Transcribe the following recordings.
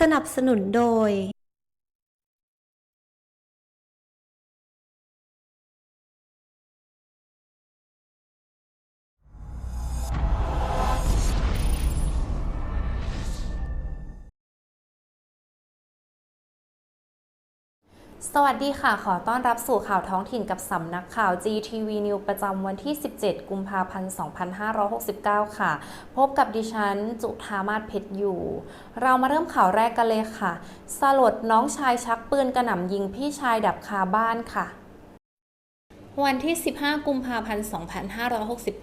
สนับสนุนโดย สวัสดีค่ะ ขอต้อนรับสู่ข่าวท้องถิ่นกับสำนักข่าว GTV News ประจำวันที่ 17 กุมภาพันธ์ 2569 ค่ะ พบกับดิฉัน จุธามาศเพชรอยู่ เรามาเริ่มข่าวแรกกันเลยค่ะ สลดน้องชายชักปืนกระหน่ำยิงพี่ชายดับคาบ้านค่ะ วันที่ 15 กุมภาพันธ์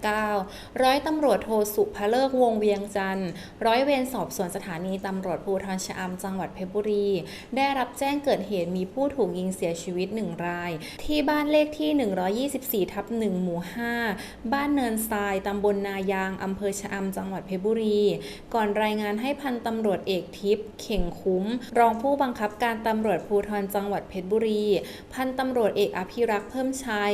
2569 ร้อยตำรวจโทสุภเลิกวงเวียงจันทร์ ร้อยเวรสอบสวนสถานีตำรวจภูธรชะอำจังหวัดเพชรบุรี ได้รับแจ้งเกิดเหตุมีผู้ถูกยิงเสียชีวิตหนึ่งราย ที่บ้านเลขที่ 124 ทับ1หมู่ 5 บ้านเนินทรายตำบลนายางอำเภอชะอำจังหวัดเพชรบุรี ก่อนรายงานให้พันตำรวจเอกทิพย์เข่งคุ้ม รองผู้บังคับการตำรวจภูธรจังหวัดเพชรบุรี พันตำรวจเอกอภิรักษ์เพิ่มชัย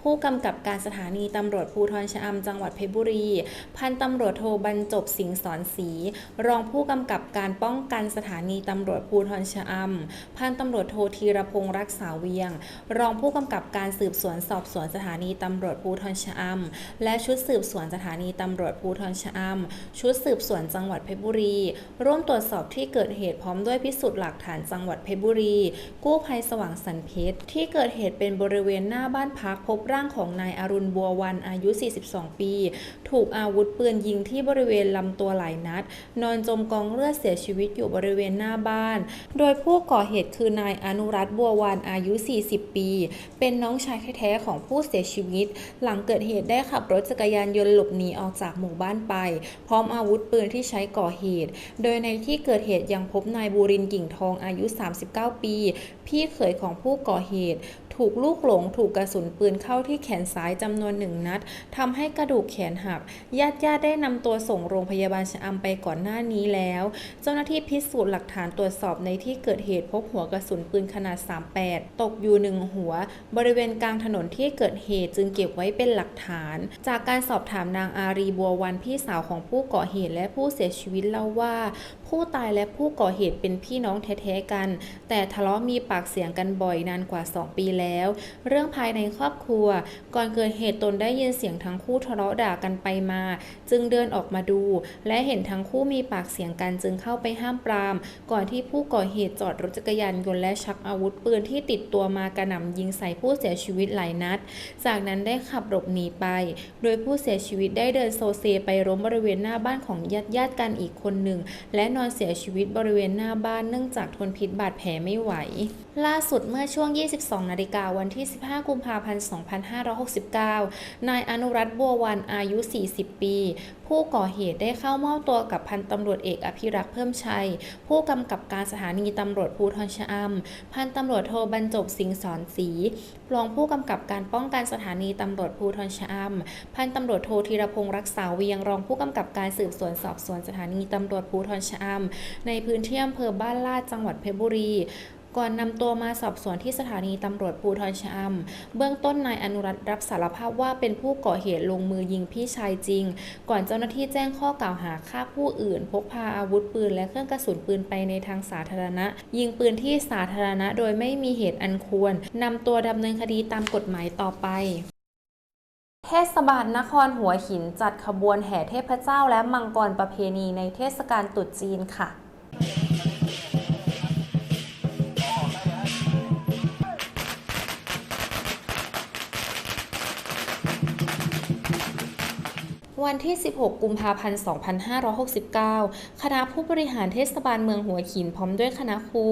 ผู้กำกับการสถานีตำรวจภูธรชะอำจังหวัดเพชรบุรี พันตำรวจโทบรรจบสิงห์สอนศรีรองผู้กำกับการป้องกันสถานีตำรวจภูธรชะอำพันตำรวจโทธีรพงษ์รักษาเวียง รองผู้กำกับการสืบสวนสอบสวนสถานีตำรวจภูธรชะอำและชุดสืบสวนสถานีตำรวจภูธรชะอำชุดสืบสวนจังหวัดเพชรบุรี ร่วมตรวจสอบที่เกิดเหตุพร้อมด้วยพิสูจน์หลักฐานจังหวัดเพชรบุรี กู้ภัยสว่างสันเพชรที่เกิดเหตุเป็นบริเวณหน้าบ้านพักพบร่างของนายอรุณบัววันอายุ 42 ปี ถูกอาวุธปืนยิงที่บริเวณลำตัวหลายนัด นอนจมกองเลือดเสียชีวิตอยู่บริเวณหน้าบ้าน โดยผู้ก่อเหตุคือนายอนุรัตบัววันอายุ 40 ปี เป็นน้องชายแท้ๆของผู้เสียชีวิต หลังเกิดเหตุได้ขับรถจักรยานยนต์หลบหนีออกจากหมู่บ้านไป พร้อมอาวุธปืนที่ใช้ก่อเหตุ โดยในที่เกิดเหตุยังพบนายบูรินกิ่งทองอายุ 39 ปี พี่เขยของผู้ก่อเหตุ ถูกลูกหลงถูกกระสุนปืนเข้าที่แขนซ้ายจำนวนหนึ่งนัดทำให้กระดูกแขนหัก ญาติญาติได้นำตัวส่งโรงพยาบาลชะอำไปก่อนหน้านี้แล้ว เจ้าหน้าที่พิสูจน์หลักฐานตรวจสอบในที่เกิดเหตุพบหัวกระสุนปืนขนาด 38 ตกอยู่หนึ่งหัว บริเวณกลางถนนที่เกิดเหตุจึงเก็บไว้เป็นหลักฐาน จากการสอบถามนางอารีบัววันพี่สาวของผู้ก่อเหตุและผู้เสียชีวิตเล่าว่าผู้ตายและผู้ก่อเหตุเป็นพี่น้องแท้ๆกัน แต่ทะเลาะมีปากเสียงกันบ่อยนานกว่า 2 ปีแล้ว เรื่องภายในครอบครัว ก่อนเกิดเหตุตนได้ยินเสียงทั้งคู่ทะเลาะด่ากันไปมา จึงเดินออกมาดู และเห็นทั้งคู่มีปากเสียงกันจึงเข้าไปห้ามปราม ก่อนที่ผู้ก่อเหตุจอดรถจักรยานยนต์และชักอาวุธปืนที่ติดตัวมากระหน่ำยิงใส่ผู้เสียชีวิตหลายนัด จากนั้นได้ขับหลบหนีไป โดยผู้เสียชีวิตได้เดินโซเซไปล้มบริเวณหน้าบ้านของญาติญาติกันอีกคนหนึ่งและนอนเสียชีวิตบริเวณหน้าบ้านเนื่องจากทนพิษบาดแผลไม่ไหว ล่าสุดเมื่อช่วง 22 นาฬิกาวันที่ 15 กุมภาพันธ์ 2569 นายอนุรัตบัววันอายุ 40 ปี ผู้ก่อเหตุได้เข้ามอบตัวกับพันตำรวจเอกอภิรักษ์เพิ่มชัย ผู้กำกับการสถานีตำรวจภูธรชะอำพันตำรวจโทบรรจบสิงสอนศรีรองผู้กำกับการป้องกันสถานีตำรวจภูธรชะอำพันตำรวจโทธีรพงษ์รักษาเวียงรองผู้กำกับการสืบสวนสอบสวนสถานีตำรวจภูธรชะอำในพื้นที่อำเภอบ้านลาดจังหวัดเพชรบุรี ก่อนนำตัวมาสอบสวนที่สถานีตำรวจภูธรชะอำเบื้องต้นนายอนุรัต์รับสารภาพว่าเป็นผู้ก่อเหตุลงมือยิงพี่ชายจริง ก่อนเจ้าหน้าที่แจ้งข้อกล่าวหาฆ่าผู้อื่น พกพาอาวุธปืน และเครื่องกระสุนปืนไปในทางสาธารณะ ยิงปืนที่สาธารณะโดยไม่มีเหตุอันควรนำตัวดำเนินคดีตามกฎหมายต่อไปเทศบาลนครหัวหินจัดขบวนแห่เทพเจ้าและมังกรประเพณีในเทศกาลตรุษจีนค่ะ วันที่ 16 กุมภาพันธ์ 2569 คณะผู้บริหารเทศบาลเมืองหัวหินพร้อมด้วยคณะครู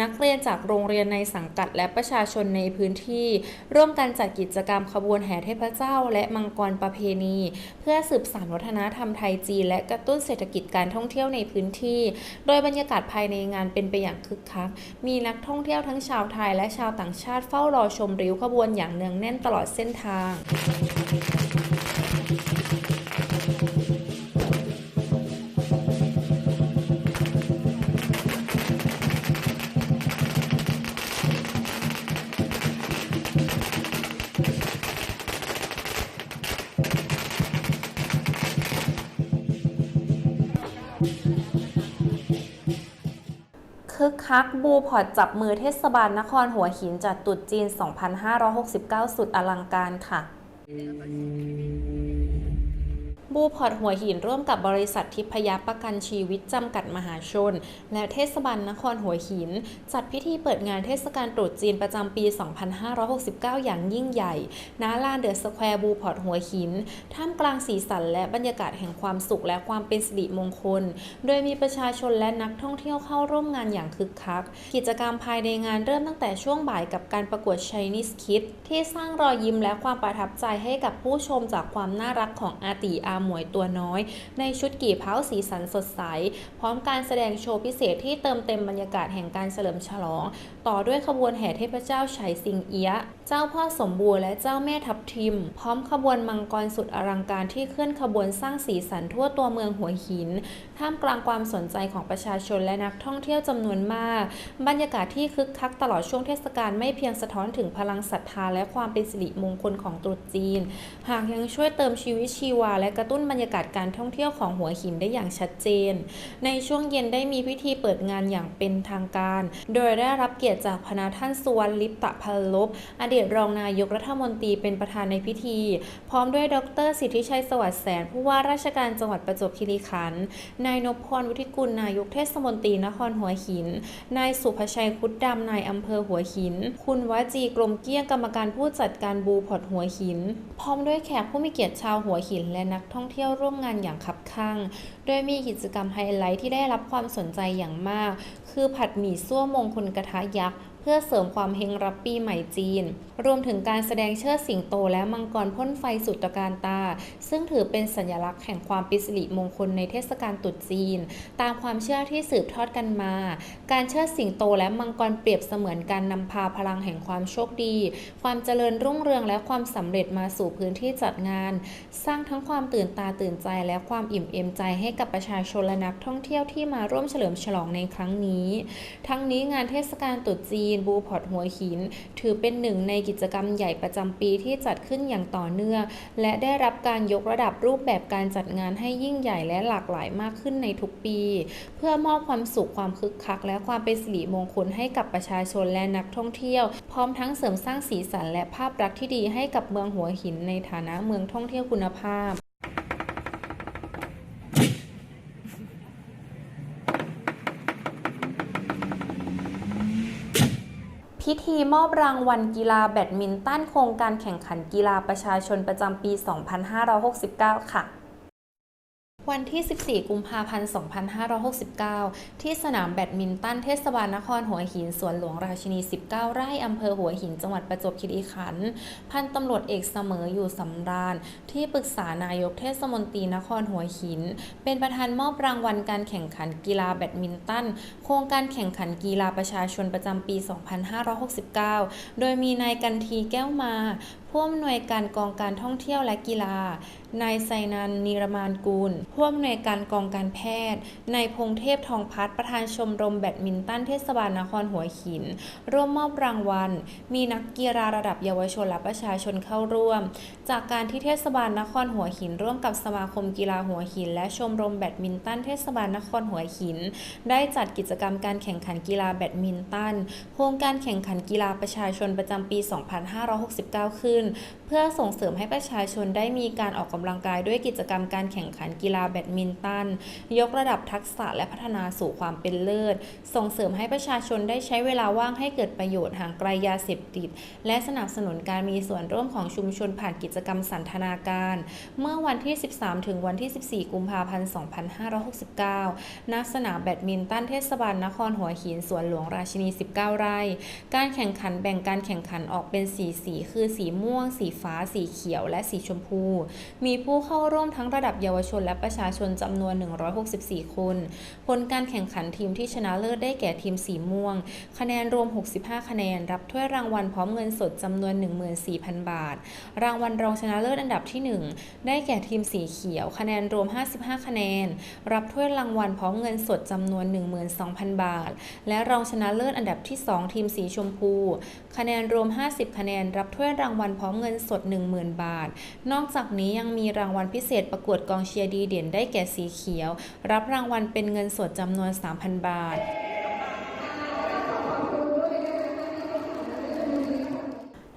นักเรียนจากโรงเรียนในสังกัดและประชาชนในพื้นที่ ร่วมกันจัดกิจกรรมขบวนแห่เทพเจ้า และมังกรประเพณี เพื่อสืบสานวัฒนธรรมไทยจีนและกระตุ้นเศรษฐกิจการท่องเที่ยวในพื้นที่ โดยบรรยากาศภายในงานเป็นไปอย่างคึกคัก มีนักท่องเที่ยวทั้งชาวไทยและชาวต่างชาติเฝ้ารอชมริ้วขบวนอย่างเนืองแน่นตลอดเส้นทาง คึกคักบูพอร์ตจับมือเทศบาลนครหัวหินจัดตุดจีน 2569 สุดอลังการค่ะ บูพอร์ตหัวหินร่วมกับบริษัททิพยประกันชีวิตจำกัดมหาชน และเทศบาลนครหัวหิน จัดพิธีเปิดงานเทศกาลตรุษจีนประจำปี 2569 อย่างยิ่งใหญ่ณลานเดอะสแควร์บูพอร์ตหัวหิน ท่ามกลางสีสันและบรรยากาศแห่งความสุขและความเป็นสิริมงคล โดยมีประชาชนและนักท่องเที่ยวเข้าร่วมงานอย่างคึกคัก กิจกรรมภายในงานเริ่มตั้งแต่ช่วงบ่ายกับการประกวด Chinese Kid ที่สร้างรอยยิ้มและความประทับใจให้กับผู้ชมจากความน่ารักของอาตีอาหมวยตัวน้อย ในชุดกี่เพ้าสีสันสดใส พร้อมการแสดงโชว์พิเศษที่เติมเต็มบรรยากาศแห่งการเฉลิมฉลอง ต่อด้วยขบวนแห่เทพเจ้าไฉสิงเอียะเจ้าพ่อสมบูรณ์และเจ้าแม่ทับทิม พร้อมขบวนมังกรสุดอลังการที่เคลื่อนขบวนสร้างสีสันทั่วตัวเมืองหัวหิน ท่ามกลางความสนใจของประชาชนและนักท่องเที่ยวจำนวนมาก บรรยากาศที่คึกคักตลอดช่วงเทศกาลไม่เพียงสะท้อนถึงพลังศรัทธาและความเป็นสิริมงคลของตรุษจีน หากยังช่วยเติมชีวิตชีวาและกระตุ้นบรรยากาศการท่องเที่ยวของหัวหินได้อย่างชัดเจน ในช่วงเย็นได้มีพิธีเปิดงานอย่างเป็นทางการ โดยได้รับเกียรติจากพนาท่านสุวรรณลิปตะพันลบอดีตรองนายกรัฐมนตรีเป็นประธานในพิธี พร้อมด้วยดร สิทธิชัยสวัสดิ์แสนผู้ว่าราชการจังหวัดประจวบคีรีขันธ์นายนพพรวุฒิกุลนายกเทศมนตรีนครหัวหิน นายสุภชัยคุดดำนายอำเภอหัวหิน คุณวจีกลมเกี้ยงกรรมการผู้จัดการบูพอร์ตหัวหิน พร้อมด้วยแขกผู้มีเกียรติชาวหัวหินและนักท่องท่องเที่ยวร่วมงานอย่างคับคั่ง โดยมีกิจกรรมไฮไลท์ที่ได้รับความสนใจอย่างมาก คือผัดหมี่ซั่วมงคลกระทะยักษ์เพื่อเสริมความเฮงรับปีใหม่จีน รวมถึงการแสดงเชิดสิงโตและมังกรพ่นไฟสุดตะการตา ซึ่งถือเป็นสัญลักษณ์แห่งความป็นสิริมงคลในเทศกาลตรุษจีน ตามความเชื่อที่สืบทอดกันมา การเชิดสิงโตและมังกรเปรียบเสมือนการนำพาพลังแห่งความโชคดี ความเจริญรุ่งเรืองและความสำเร็จมาสู่พื้นที่จัดงาน สร้างทั้งความตื่นตาตื่นใจและความอิ่มเอมใจให้กับประชาชนและนักท่องเที่ยวที่มาร่วมเฉลิมฉลองในครั้งนี้ ทั้งนี้งานเทศกาลตรุษจีนนบูพอร์ตหัวหิน ถือเป็นหนึ่งในกิจกรรมใหญ่ประจำปีที่จัดขึ้นอย่างต่อเนื่อง และได้รับการยกระดับรูปแบบการจัดงานให้ยิ่งใหญ่และหลากหลายมากขึ้นในทุกปี เพื่อมอบความสุขความคึกคัก และความเป็นสิริมงคลให้กับประชาชนและนักท่องเที่ยว พร้อมทั้งเสริมสร้างสีสันและภาพลักษณ์ที่ดีให้กับเมืองหัวหินในฐานะเมืองท่องเที่ยวคุณภาพ พิธีมอบรางวัลกีฬาแบดมินตันโครงการแข่งขันกีฬาประชาชนประจำปี 2569 ค่ะ วันที่ 14 กุมภาพันธ์ 2569 ที่สนามแบดมินตันเทศบาลนครหัวหินสวนหลวงราชินี 19 ไร่อำเภอหัวหิน จังหวัดประจวบคีรีขันธ์พันตำรวจเอกเสมออยู่สำราญ ที่ปรึกษานายกเทศมนตรีนครหัวหิน เป็นประธานมอบรางวัลการแข่งขันกีฬาแบดมินตัน โครงการแข่งขันกีฬาประชาชนประจำปี 2569 โดยมีนายกันทีแก้วมา ผู้อำนวยการกองการท่องเที่ยวและกีฬา นายไซนันนิรมานกูลผู้อำนวยการกองการแพทย์ นายพงเทพทองพัฒน์ประธานชมรมแบดมินตันเทศบาลนครหัวหิน ร่วมมอบรางวัล มีนักกีฬาระดับเยาวชนและประชาชนเข้าร่วม จากการที่เทศบาลนครหัวหิน ร่วมกับสมาคมกีฬาหัวหิน และชมรมแบดมินตันเทศบาลนครหัวหิน ได้จัดกิจกรรมการแข่งขันกีฬาแบดมินตัน โครงการแข่งขันกีฬาประชาชนประจำปี 2569 ขึ้นเพื่อส่งเสริมให้ประชาชนได้มีการออกกำลังกายด้วยกิจกรรมการแข่งขันกีฬาแบดมินตัน ยกระดับทักษะและพัฒนาสู่ความเป็นเลิศ ส่งเสริมให้ประชาชนได้ใช้เวลาว่างให้เกิดประโยชน์ห่างไกลยาเสพติด และสนับสนุนการมีส่วนร่วมของชุมชนผ่านกิจกรรมสันทนาการ เมื่อวันที่ 13 ถึงวันที่ 14 กุมภาพันธ์ 2569 ณ สนามแบดมินตันเทศบาลนครหัวหินสวนหลวงราชินี 19 ไร่ การแข่งขันแบ่งการแข่งขันออกเป็นสีสีคือสีม่วม่วง สีฟ้า สีเขียว และสีชมพู มีผู้เข้าร่วมทั้งระดับเยาวชนและประชาชนจำนวน 164 คน ผลการแข่งขันทีมที่ชนะเลิศได้แก่ทีมสีม่วง คะแนนรวม 65 คะแนน รับถ้วยรางวัลพร้อมเงินสดจำนวน 14,000 บาท รางวัลรองชนะเลิศอันดับที่ 1 ได้แก่ทีมสีเขียว คะแนนรวม 55 คะแนน รับถ้วยรางวัลพร้อมเงินสดจำนวน 12,000 บาท และรองชนะเลิศอันดับที่ 2 ทีมสีชมพู คะแนนรวม 50 คะแนน รับถ้วยรางวัลพร้อมเงินสด 10,000 บาท นอกจากนี้ยังมีรางวัลพิเศษประกวดกองเชียร์ดีเด่นได้แก่สีเขียว รับรางวัลเป็นเงินสดจำนวน 3,000 บาท